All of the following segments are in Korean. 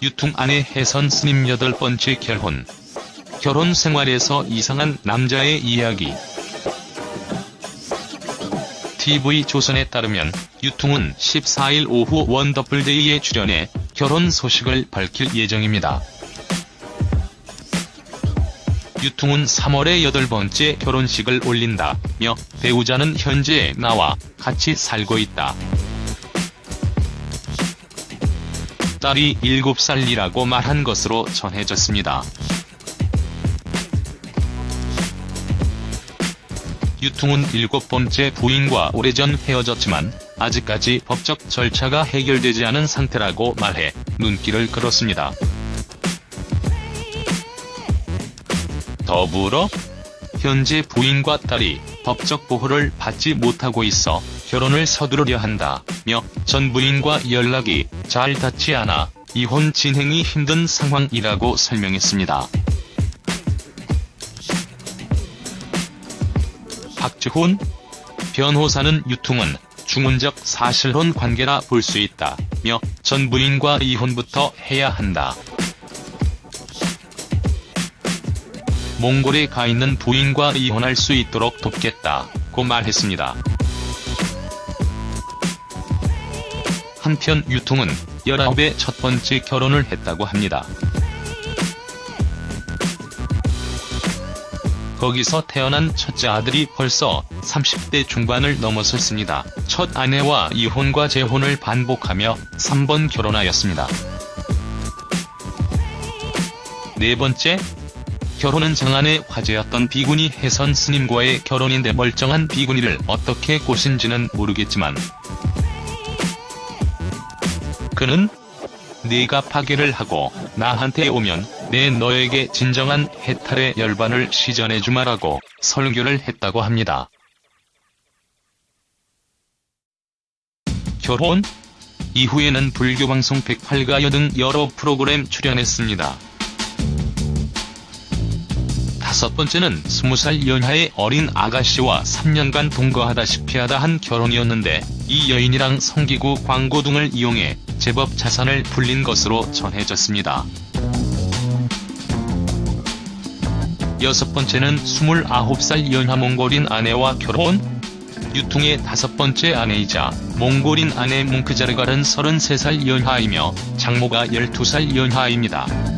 유통 안의 해선 스님 여덟 번째 결혼. 결혼 생활에서 이상한 남자의 이야기. TV 조선에 따르면 유통은 14일 오후 원더풀데이에 출연해 결혼 소식을 밝힐 예정입니다. 유통은 3월에 여덟 번째 결혼식을 올린다며 배우자는 현재 나와 같이 살고 있다. 딸이 7살이라고 말한 것으로 전해졌습니다. 유통은 일곱 번째 부인과 오래전 헤어졌지만 아직까지 법적 절차가 해결되지 않은 상태라고 말해 눈길을 끌었습니다. 더불어 현재 부인과 딸이 법적 보호를 받지 못하고 있어 결혼을 서두르려 한다며 전 부인과 연락이 잘 닿지 않아 이혼 진행이 힘든 상황이라고 설명했습니다. 박주훈 변호사는 유통은 중혼적 사실혼 관계라 볼 수 있다며 전 부인과 이혼부터 해야 한다. 몽골에 가 있는 부인과 이혼할 수 있도록 돕겠다고 말했습니다. 한편 유통은 19의 첫 번째 결혼을 했다고 합니다. 거기서 태어난 첫째 아들이 벌써 30대 중반을 넘어섰습니다. 첫 아내와 이혼과 재혼을 반복하며 3번 결혼하였습니다. 네 번째, 결혼은 장안의 화제였던 비구니 해선 스님과의 결혼인데 멀쩡한 비구니를 어떻게 꼬신지는 모르겠지만 그는 네가 파괴를 하고 나한테 오면 내 너에게 진정한 해탈의 열반을 시전해주마라고 설교를 했다고 합니다. 결혼? 이후에는 불교방송 108가요 등 여러 프로그램 출연했습니다. 다섯 번째는 20살 연하의 어린 아가씨와 3년간 동거하다시피 하다 한 결혼이었는데 이 여인이랑 성기구 광고 등을 이용해 제법 자산을 불린 것으로 전해졌습니다. 여섯 번째는 29살 연하 몽골인 아내와 결혼? 유통의 다섯 번째 아내이자 몽골인 아내 뭉크자르갈은 33살 연하이며 장모가 12살 연하입니다.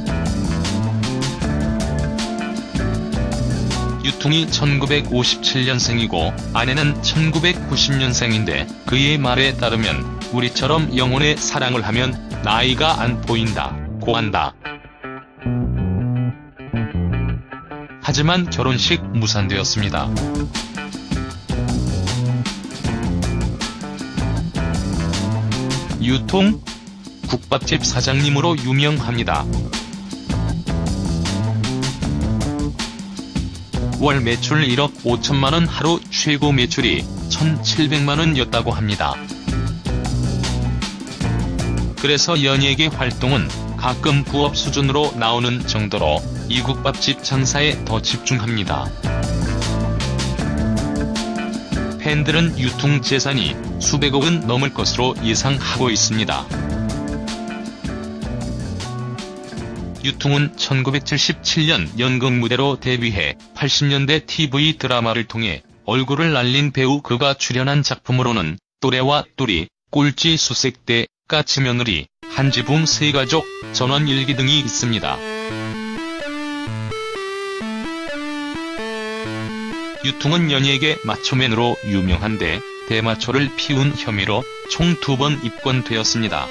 유통이 1957년생이고 아내는 1990년생인데 그의 말에 따르면 우리처럼 영혼의 사랑을 하면 나이가 안 보인다, 고한다. 하지만 결혼식 무산되었습니다. 유통 국밥집 사장님으로 유명합니다. 월 매출 1억 5천만 원 하루 최고 매출이 1,700만 원이었다고 합니다. 그래서 연예계 활동은 가끔 부업 수준으로 나오는 정도로 이국밥집 장사에 더 집중합니다. 팬들은 유통 재산이 수백억은 넘을 것으로 예상하고 있습니다. 유통은 1977년 연극 무대로 데뷔해 80년대 TV 드라마를 통해 얼굴을 날린 배우 그가 출연한 작품으로는 또래와 뚜리, 꼴찌 수색대, 까치 며느리, 한지붕 세가족, 전원일기 등이 있습니다. 유통은 연예계 마초맨으로 유명한데 대마초를 피운 혐의로 총 두 번 입건되었습니다.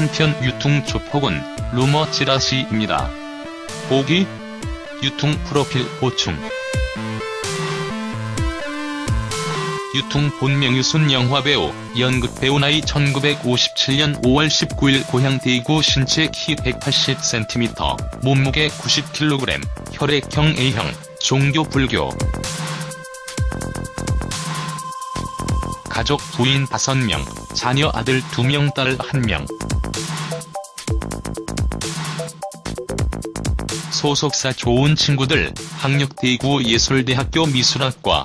한편 유통 조폭은 루머 찌라시입니다. 보기 유통 프로필 보충 유통 본명 유순 영화배우, 연극배우 나이 1957년 5월 19일 고향 대구 신체 키 180cm, 몸무게 90kg, 혈액형 A형, 종교 불교. 가족 부인 5명, 자녀 아들 2명 딸 1명. 소속사 좋은 친구들, 학력대구 예술대학교 미술학과